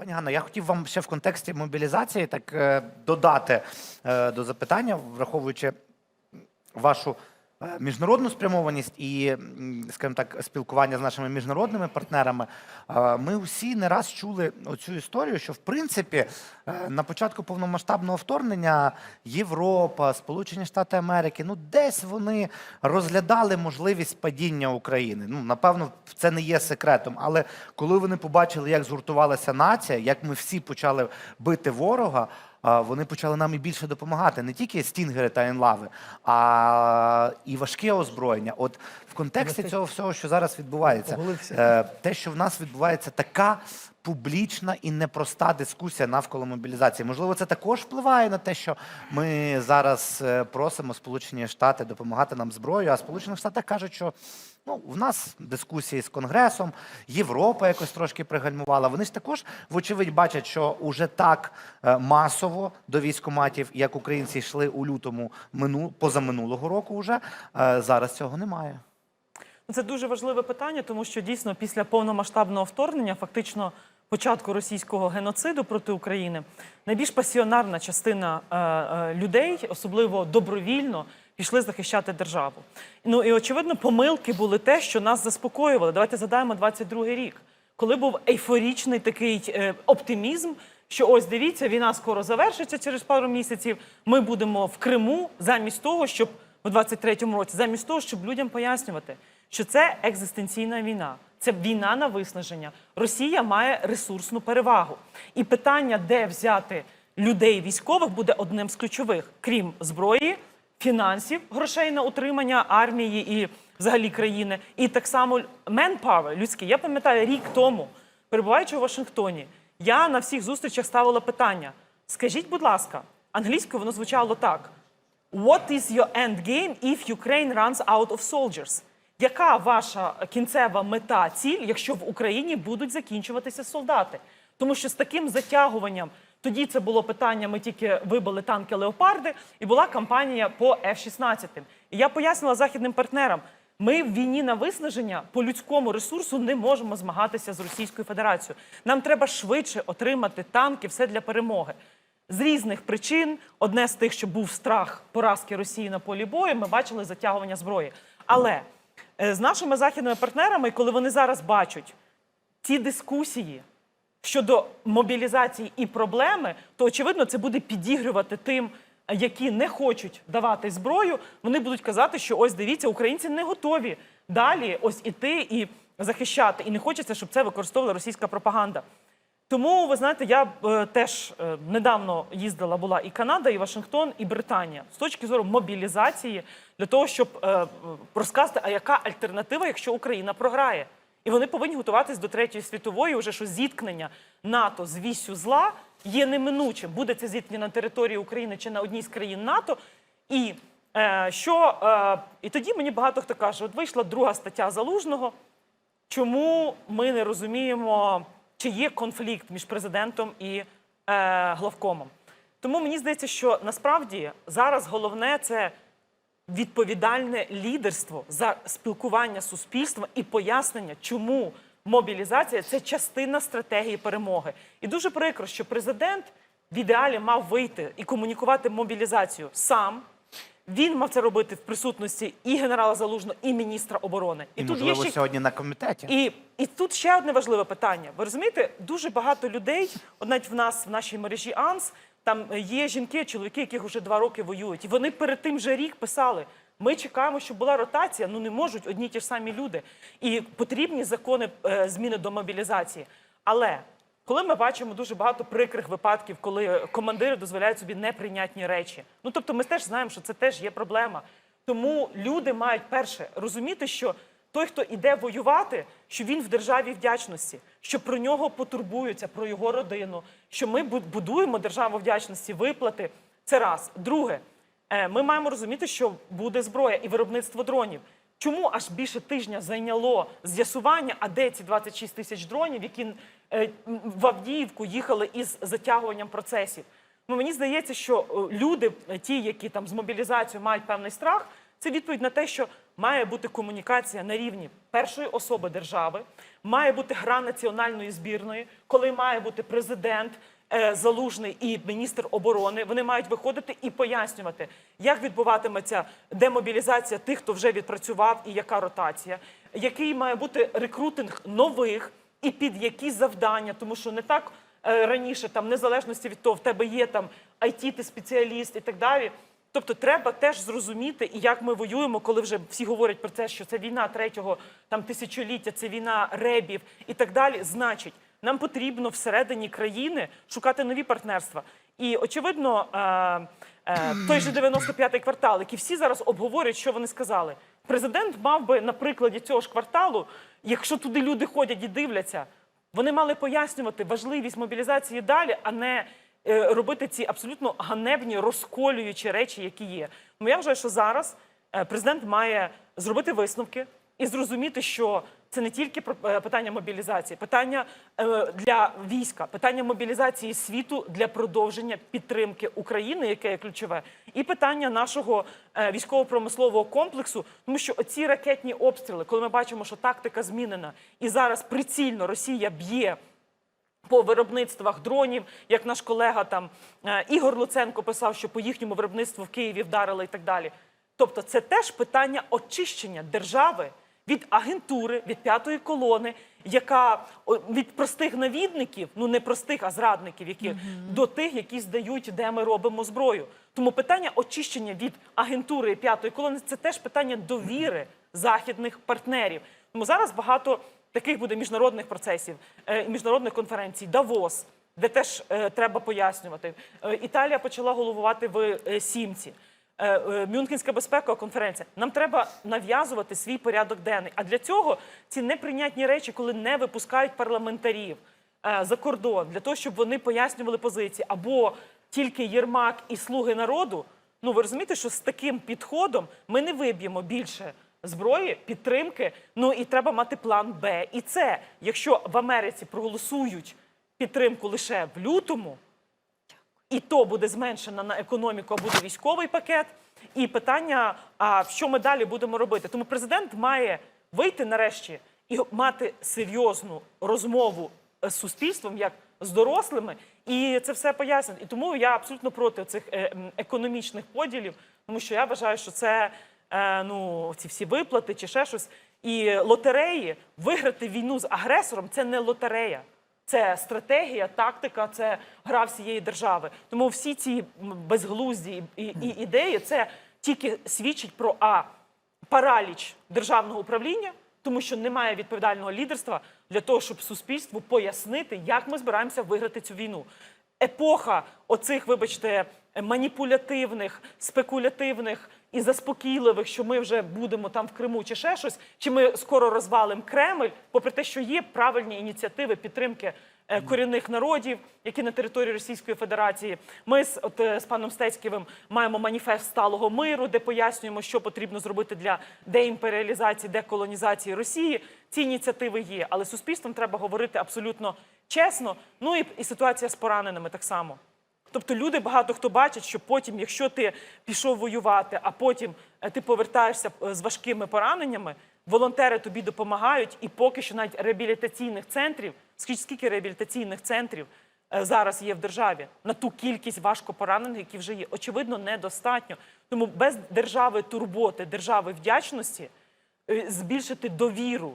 Пані Ганна, я хотів вам ще в контексті мобілізації так е, додати е, до запитання, враховуючи вашу міжнародну спрямованість і, скажімо так, спілкування з нашими міжнародними партнерами. Е, Ми всі не раз чули оцю історію, що в принципі е, на початку повномасштабного вторгнення Європа, Сполучені Штати Америки, ну десь вони розглядали можливість падіння України. Ну напевно, це не є секретом. Але коли вони побачили, як згуртувалася нація, як ми всі почали бити ворога. Вони почали нам і більше допомагати, не тільки стінгери та енлави, а і важке озброєння. От в контексті цього всього, що зараз відбувається, е, те, що в нас відбувається така публічна і непроста дискусія навколо мобілізації. Можливо, це також впливає на те, що ми зараз е, просимо Сполучені Штати допомагати нам зброєю, а Сполучені Штати кажуть, що ну, в нас дискусії з Конгресом, Європа якось трошки пригальмувала. Вони ж також, вочевидь, бачать, що уже так е, масово до військоматів, як українці йшли у лютому мину, позаминулого року, вже е, зараз цього немає. Ну, Це дуже важливе питання, тому що дійсно після повномасштабного вторгнення, фактично початку російського геноциду проти України, найбільш пасіонарна частина е, людей, особливо добровільно, пішли захищати державу. Ну і очевидно, помилки були те, що нас заспокоювали. Давайте згадаємо 22-й рік, коли був ейфорічний такий е, оптимізм. Що ось дивіться, війна скоро завершиться через пару місяців. Ми будемо в Криму замість того, щоб у 23-му році, замість того, щоб людям пояснювати, що це екзистенційна війна, це війна на виснаження. Росія має ресурсну перевагу. І питання, де взяти людей військових, буде одним з ключових, крім зброї, фінансів, грошей на утримання армії і взагалі країни, і так само manpower, людський. Я пам'ятаю рік тому, перебуваючи у Вашингтоні, я на всіх зустрічах ставила питання: скажіть, будь ласка, англійською воно звучало так. What is your end game if Ukraine runs out of soldiers? Яка ваша кінцева мета, ціль, якщо в Україні будуть закінчуватися солдати? Тому що з таким затягуванням тоді це було питання. Ми тільки вибили танки леопарди, і була кампанія по F-16. І я пояснила західним партнерам. Ми в війні на виснаження по людському ресурсу не можемо змагатися з Російською Федерацією. Нам треба швидше отримати танки, все для перемоги. З різних причин, одне з тих, що був страх поразки Росії на полі бою, ми бачили затягування зброї. Але е, з нашими західними партнерами, коли вони зараз бачать ці дискусії щодо мобілізації і проблеми, то очевидно це буде підігрувати тим, е, які не хочуть давати зброю. Вони будуть казати, що ось дивіться, українці не готові далі ось іти і захищати. І не хочеться, щоб це використовувала російська пропаганда. Тому ви знаєте, я е, теж е, недавно їздила, була і Канада, і Вашингтон, і Британія з точки зору мобілізації для того, щоб е, розказати, а яка альтернатива, якщо Україна програє. І вони повинні готуватись до третьої світової, уже що зіткнення НАТО з вісю зла є неминучим. Буде це зіткнення на території України чи на одній з країн НАТО. І е, що е, і тоді мені багато хто каже: от вийшла друга стаття залужного. Чому ми не розуміємо, чи є конфлікт між президентом і е, главкомом? Тому мені здається, що насправді зараз головне це відповідальне лідерство за спілкування суспільства і пояснення, чому мобілізація це частина стратегії перемоги. І дуже прикро, що президент в ідеалі мав вийти і комунікувати мобілізацію сам. Він мав це робити в присутності і генерала Залужного, і міністра оборони. І, можливо, сьогодні на комітеті. І, і тут ще одне важливе питання. Ви розумієте, дуже багато людей, от навіть в нас в нашій мережі АНС, там є жінки, чоловіки, яких вже два роки воюють. І вони перед тим же рік писали: ми чекаємо, щоб була ротація. Ну не можуть одні ті ж самі люди. І потрібні закони е, зміни до мобілізації. Але коли ми бачимо дуже багато прикрих випадків, коли командири дозволяють собі неприйнятні речі. Ну тобто, ми теж знаємо, що це теж є проблема. Тому люди мають перше розуміти, що той, хто іде воювати, що він в державі вдячності, що про нього потурбуються, про його родину, що ми будуємо державу вдячності, виплати. Це раз. Друге, е, ми маємо розуміти, що буде зброя і виробництво дронів. Чому аж більше тижня зайняло з'ясування, а де ці 26 тисяч дронів, які е, в Авдіївку їхали із затягуванням процесів? Ну, мені здається, що е, люди, ті, які там з мобілізацією мають певний страх, це відповідь на те, що має бути комунікація на рівні першої особи держави, має бути гра національної збірної, коли має бути президент. е, Залужний і міністр оборони вони мають виходити і пояснювати, як відбуватиметься демобілізація тих, хто вже відпрацював, і яка ротація, який має бути рекрутинг нових і під які завдання, тому що не так е, раніше, там, незалежності від того, в тебе є там IT, ти спеціаліст і так далі. Тобто треба теж зрозуміти, і як ми воюємо, коли вже всі говорять про це, що це війна третього там тисячоліття, це війна ребів і так далі. Значить, нам потрібно всередині країни шукати нові партнерства. І очевидно, е, е, той же 95-й квартал, який всі зараз обговорюють, що вони сказали. Президент мав би на прикладі цього ж кварталу, якщо туди люди ходять і дивляться, вони мали пояснювати важливість мобілізації далі, а не робити ці абсолютно ганебні розколюючі речі, які є. Ну я вважаю, що зараз е, президент має зробити висновки і зрозуміти, що це не тільки е, питання мобілізації, питання е, для війська, питання мобілізації світу для продовження підтримки України, яке є ключове, і питання нашого е, військово-промислового комплексу, тому що оці ракетні обстріли, коли ми бачимо, що тактика змінена, і зараз прицільно Росія б'є по виробництвах дронів, як наш колега там е, Ігор Луценко писав, що по їхньому виробництву в Києві вдарили і так далі. Тобто, це теж питання очищення держави від агентури, від п'ятої колони, яка від простих навідників, ну не простих, а зрадників, які до тих, які здають, де ми робимо зброю. Тому питання очищення від агентури і п'ятої колони це теж питання довіри західних партнерів. Тому зараз багато таких буде міжнародних процесів, е, міжнародних конференцій, Давос, де теж е, треба пояснювати. Е, Італія почала головувати в сімці. Мюнхенська безпекова конференція. Нам треба нав'язувати свій порядок денний. А для цього ці неприйнятні речі, коли не випускають парламентарів за кордон, для того, щоб вони пояснювали позиції, або тільки Єрмак і слуги народу. Ну ви розумієте, що з таким підходом ми не виб'ємо більше зброї, підтримки. Ну і треба мати план Б. І це, якщо в Америці проголосують підтримку лише в лютому, і то буде зменшено на економіку, а буде військовий пакет. І питання, а що ми далі будемо робити? Тому президент має вийти нарешті і мати серйозну розмову з суспільством, як з дорослими, і це все пояснити. І тому я абсолютно проти цих е, економічних поділів, тому що я вважаю, що це е, ну ці всі виплати чи ще щось. І лотереї виграти війну з агресором це не лотерея. Це стратегія, тактика, це гра всієї держави. Тому всі ці безглузді і, і ідеї це тільки свідчить про а параліч державного управління, тому що немає відповідального лідерства для того, щоб суспільству пояснити, як ми збираємося виграти цю війну. Епоха оцих, вибачте, маніпулятивних, спекулятивних і заспокійливих, що ми вже будемо там в Криму чи ще щось, чи ми скоро розвалимо Кремль, попри те, що є правильні ініціативи підтримки е, корінних народів, які на території Російської Федерації. Ми з, от, е, з паном Стецьківим маємо маніфест сталого миру, де пояснюємо, що потрібно зробити для деімперіалізації, деколонізації Росії. Ці ініціативи є, але суспільством треба говорити абсолютно чесно. Ну і, і ситуація з пораненими так само. Тобто люди багато хто бачать, що потім, якщо ти пішов воювати, а потім е, ти повертаєшся е, з важкими пораненнями, волонтери тобі допомагають, і поки що навіть реабілітаційних центрів, скажіть, скільки реабілітаційних центрів е, зараз є в державі на ту кількість важко поранених, які вже є, очевидно, недостатньо. Тому без держави турботи, держави вдячності збільшити довіру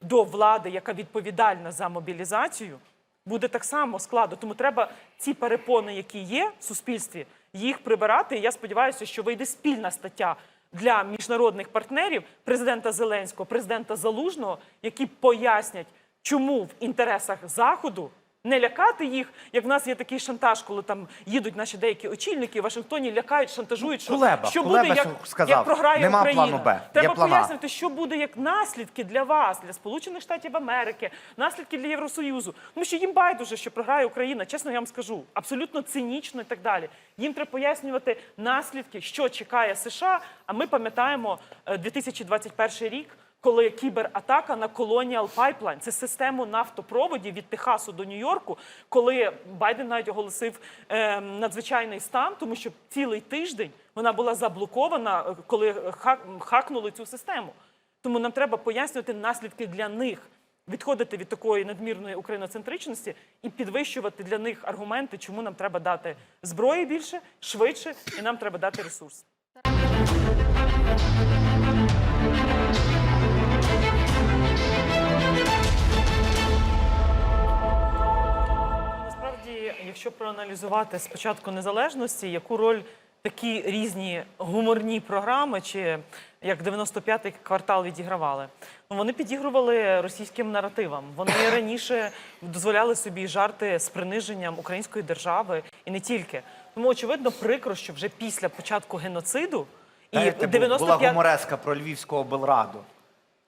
до влади, яка відповідальна за мобілізацію, буде так само складно. Тому треба ці перепони, які є в суспільстві, їх прибирати. Я сподіваюся, що вийде спільна стаття для міжнародних партнерів президента Зеленського, президента Залужного, які пояснять, чому в інтересах Заходу. Не лякати їх, як в нас є такий шантаж, коли там їдуть наші деякі очільники в Вашингтоні, лякають, шантажують, що, Кулеба, що Кулеба буде, як, сказав, як програє нема Україна. плану Б, є Треба план А. пояснити, що буде як наслідки для вас, для Сполучених Штатів Америки, наслідки для Євросоюзу. Тому що їм байдуже, що програє Україна. Чесно, я вам скажу, абсолютно цинічно і так далі. Їм треба пояснювати наслідки, що чекає США. А ми пам'ятаємо е, 2021 рік. Коли кібератака на Colonial Pipeline, це систему нафтопроводів від Техасу до Нью-Йорку, коли Байден навіть оголосив е, надзвичайний стан, тому що цілий тиждень вона була заблокована, е, коли хак- хакнули цю систему. Тому нам треба пояснювати наслідки для них, відходити від такої надмірної україноцентричності і підвищувати для них аргументи, чому нам треба дати зброї більше, швидше, і нам треба дати ресурс. Якщо проаналізувати спочатку незалежності, яку роль такі різні гуморні програми, чи як 95-й квартал відігравали, ну, вони підігрували російським наративам. Вони раніше дозволяли собі жарти з приниженням української держави і не тільки. Тому очевидно прикро, що вже після початку геноциду і Знаєте, бу- була 95 гумореска про Львівську облраду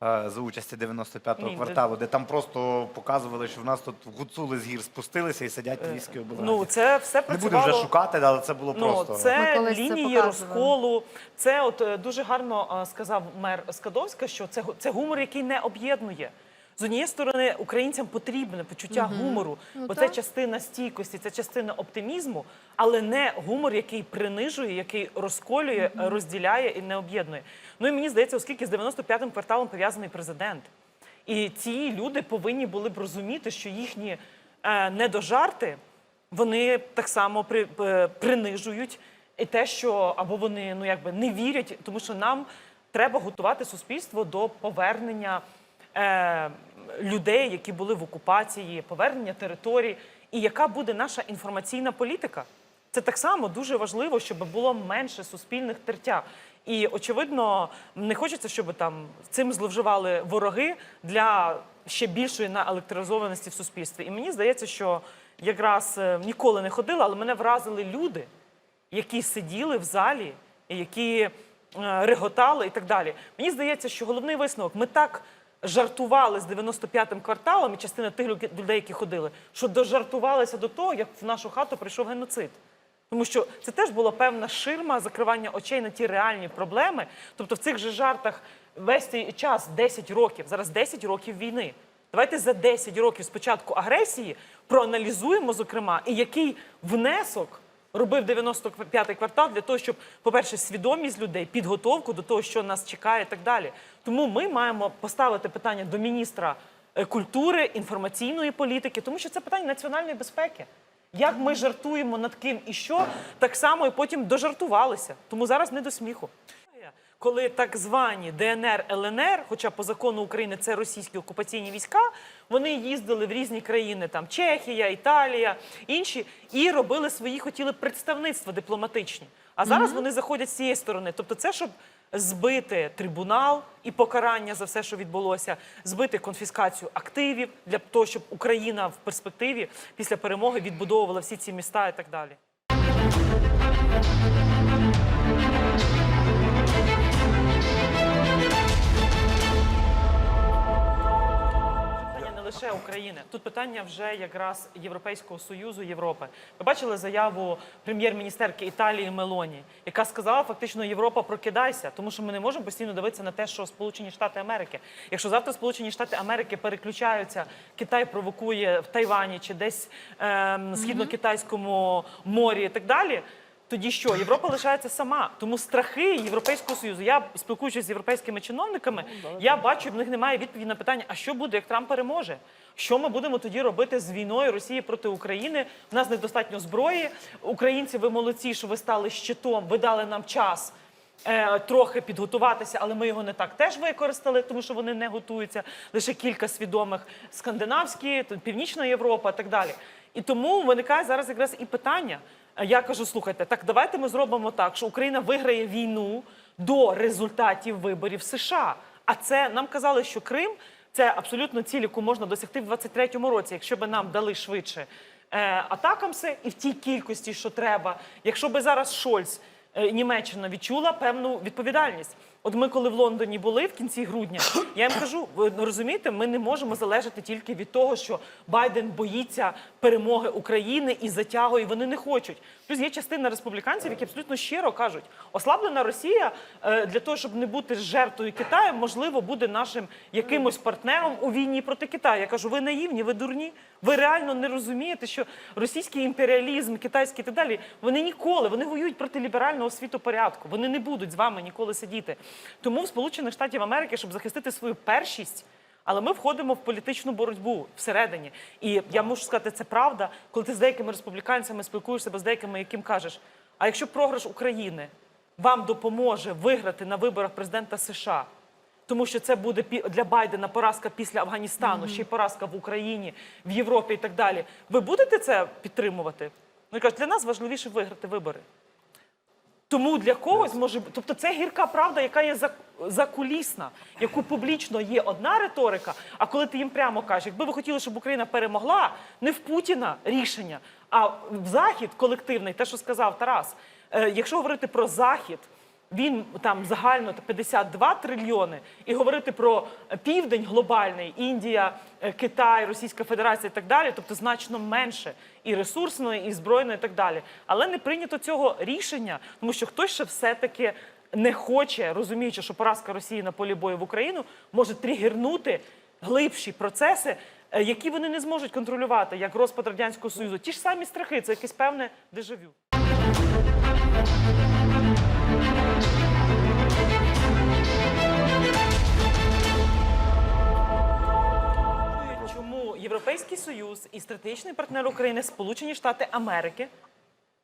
за участі 95-го кварталу, де там просто показували, що в нас тут гуцули з гір спустилися і сидять в Львівській ну це все Не працювало. будемо вже шукати, але це було Ну, просто. Це лінії розколу. Це от е, дуже гарно е, сказав мер Скадовська, що це, гу- це гумор, який не об'єднує. З однієї сторони, українцям потрібне почуття гумору, Ну, бо так. це частина стійкості, це частина оптимізму, але не гумор, який принижує, який розколює, е, розділяє і не об'єднує. Ну і мені здається, оскільки з 95-м кварталом пов'язаний президент. І ці люди повинні були б розуміти, що їхні е, недожарти вони так само при, е, принижують і те, що або вони ну якби не вірять, тому що нам треба готувати суспільство до повернення е, людей, які були в окупації, повернення територій, і яка буде наша інформаційна політика. Це так само дуже важливо, щоб було менше суспільних тертя. І очевидно, не хочеться, щоб там цим зловживали вороги для ще більшої наелектризованості в суспільстві. І мені здається, що якраз е, ніколи не ходила, але мене вразили люди, які сиділи в залі, які е, реготали і так далі. Мені здається, що головний висновок ми так жартували з 95-м кварталом, і частина тих людей, які ходили, що дожартувалися до того, як в нашу хату прийшов геноцид. Тому що це теж була певна ширма закривання очей на ті реальні проблеми. Тобто в цих же жартах весь цей час 10 років, зараз 10 років війни. Давайте за 10 років з початку агресії проаналізуємо, зокрема, і який внесок робив 95-й квартал для того, щоб, по-перше, свідомість людей, підготовку до того, що нас чекає, і так далі. Тому ми маємо поставити питання до міністра е, культури, інформаційної політики, тому що це питання національної безпеки. Як ми жартуємо над ким і що, так само і потім дожартувалися. Тому зараз не до сміху. Коли так звані ДНР, ЛНР, хоча по закону України це російські окупаційні війська, вони їздили в різні країни, там Чехія, Італія, інші, і робили свої хотіли представництва дипломатичні. А зараз вони заходять з цієї сторони. Тобто, це щоб збити трибунал і покарання за все, що відбулося, збити конфіскацію активів для того, щоб Україна в перспективі після перемоги відбудовувала всі ці міста і так далі. Лише України. Тут питання вже якраз Європейського союзу Європи. Ви бачили заяву прем'єр-міністерки Італії Мелоні, яка сказала, фактично, Європа прокидайся, тому що ми не можемо постійно дивитися на те, що Сполучені Штати Америки. Якщо завтра Сполучені Штати Америки переключаються, Китай провокує в Тайвані чи десь ем, східно-китайському морі і так далі. Тоді що Європа лишається сама, тому страхи Європейського союзу. Я спілкуючись з європейськими чиновниками, я бачу, в них немає відповіді на питання: а що буде, як Трамп переможе? Що ми будемо тоді робити з війною Росії проти України? У нас недостатньо зброї. Українці, ви молодці, що ви стали щитом, ви дали нам час. е, Трохи підготуватися, але ми його не так теж використали, тому що вони не готуються. Лише кілька свідомих скандинавські, Північна Європа і так далі. І тому виникає зараз якраз і питання. Я кажу, слухайте, так давайте ми зробимо так, що Україна виграє війну до результатів виборів США. А це нам казали, що Крим це абсолютно ціль, яку можна досягти в 23-му році, якщо би нам дали швидше е, атакамси і в тій кількості, що треба. Якщо би зараз Шольц е, Німеччина відчула певну відповідальність. От ми, коли в Лондоні були в кінці грудня, я їм кажу: ви розумієте, ми не можемо залежати тільки від того, що Байден боїться перемоги України і затягує. Вони не хочуть. Плюс є частина республіканців, які абсолютно щиро кажуть, ослаблена Росія е, для того, щоб не бути жертвою Китаю, можливо, буде нашим якимось партнером у війні проти Китаю. Я кажу, ви наївні, ви дурні. Ви реально не розумієте, що російський імперіалізм, китайський і так далі, вони ніколи вони воюють проти ліберального світопорядку. Вони не будуть з вами ніколи сидіти. Тому в Сполучених Штатів Америки, щоб захистити свою першість. Але ми входимо в політичну боротьбу всередині. І я можу сказати, це правда, коли ти з деякими республіканцями спілкуєшся, або з деякими, яким кажеш, а якщо програш України вам допоможе виграти на виборах президента США, тому що це буде для Байдена поразка після Афганістану, ще й поразка в Україні, в Європі і так далі. Ви будете це підтримувати? Ну, кажуть, для нас важливіше виграти вибори. Тому для когось може бути. тобто це гірка правда, яка є за- закулісна, яку публічно є одна риторика. А коли ти їм прямо кажеш, якби ви хотіли, щоб Україна перемогла, не в Путіна рішення, а в захід колективний, те, що сказав Тарас. Е, якщо говорити про захід. Він там загально 52 трильйони, і говорити про південь глобальний, Індія, е, Китай, Російська Федерація і так далі, тобто значно менше і ресурсно, і збройно, і так далі. Але не прийнято цього рішення, тому що хтось ще все-таки не хоче, розуміючи, що поразка Росії на полі бою в Україну може тригернути глибші процеси, е, які вони не зможуть контролювати, як розпад радянського союзу. Ті ж самі страхи, це якесь певне дежавю. Європейський Союз і стратегічний партнер України Сполучені Штати Америки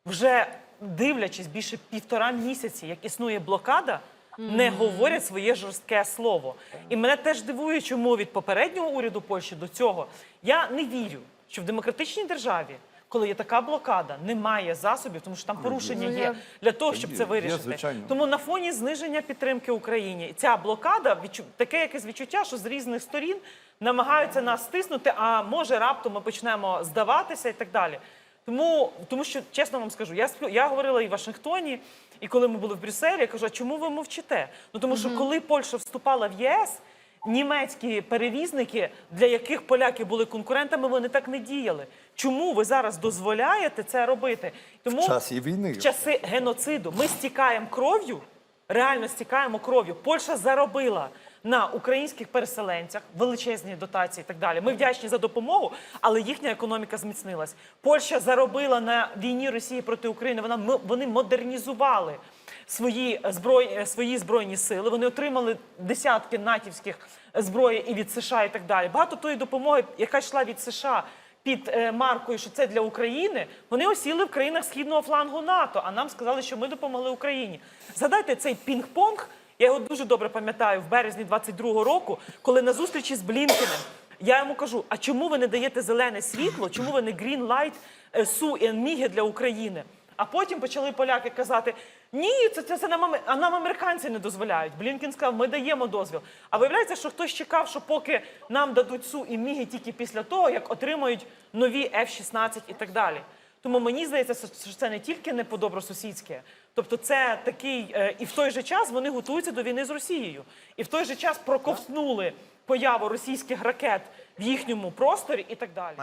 вже дивлячись більше півтора місяці, як існує блокада, не говорять своє жорстке слово. І мене теж дивує, чому від попереднього уряду Польщі до цього я не вірю, що в демократичній державі. Коли є така блокада, немає засобів, тому що там порушення Ну, є для того, щоб це вирішити. Тому на фоні зниження підтримки Україні ця блокада відчу... таке якесь відчуття, що з різних сторін намагаються нас стиснути. А може раптом ми почнемо здаватися і так далі. Тому, тому що чесно вам скажу, я спів- я говорила і в Вашингтоні, і коли ми були в Брюсселі, я кажу, а чому ви мовчите? Ну тому що коли Польща вступала в єС. Німецькі перевізники, для яких поляки були конкурентами, вони так не діяли. Чому ви зараз дозволяєте це робити? Тому В часі війни. в часи геноциду ми стікаємо кров'ю, реально стікаємо кров'ю. Польща заробила на українських переселенцях величезні дотації і так далі. Ми вдячні за допомогу, але їхня економіка зміцнилась. Польща заробила на війні Росії проти України. Вона вони модернізували свої зброї, свої збройні сили. Вони отримали десятки натівських зброї і від США, і так далі. Багато тої допомоги, яка йшла від США під е, маркою, що це для України, вони осіли в країнах східного флангу НАТО. А нам сказали, що ми допомогли Україні. Згадайте цей пінг-понг. Я його дуже добре пам'ятаю в березні 22-го року, коли на зустрічі з Блінкенем я йому кажу: а чому ви не даєте зелене світло? Чому ви не green light е, су і міги для України? А потім почали поляки казати: ні, це, це, це нам, а нам американці не дозволяють. Блінкен сказав, ми даємо дозвіл. А виявляється, що хтось чекав, що поки нам дадуть су і міги тільки після того, як отримають нові F-16 і так далі. Тому мені здається, що це не тільки не по-добросусідськи, тобто це такий, е, і в той же час вони готуються до війни з Росією, і в той же час проковтнули появу російських ракет в їхньому просторі і так далі.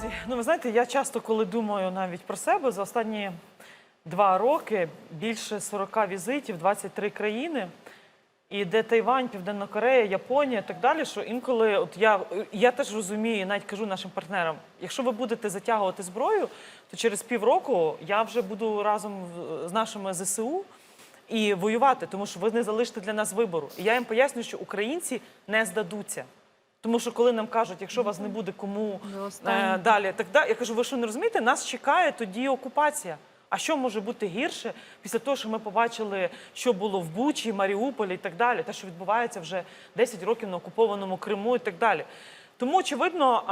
Друзі, ну ви знаєте, я часто, коли думаю навіть про себе, за останні два роки більше 40 візитів, 23 країни, і де Тайвань, Південна Корея, Японія і так далі, що інколи, от я, я теж розумію, навіть кажу нашим партнерам, якщо ви будете затягувати зброю, то через півроку я вже буду разом з нашими ЗСУ і воювати, тому що ви не залишите для нас вибору. І я їм пояснюю, що українці не здадуться. Тому що коли нам кажуть, якщо вас не буде кому е, далі, так далі, я кажу, ви що не розумієте? Нас чекає тоді окупація. А що може бути гірше після того, що ми побачили, що було в Бучі, Маріуполі і так далі, те, що відбувається вже 10 років на окупованому Криму і так далі. Тому, очевидно,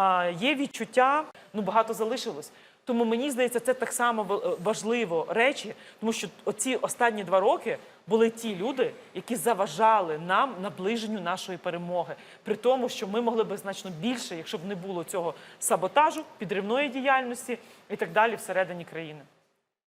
є відчуття, ну багато залишилось. Тому мені здається, це так само важливо речі, тому що оці останні два роки були ті люди, які заважали нам наближенню нашої перемоги, при тому, що ми могли би значно більше, якщо б не було цього саботажу, підривної діяльності і так далі всередині країни.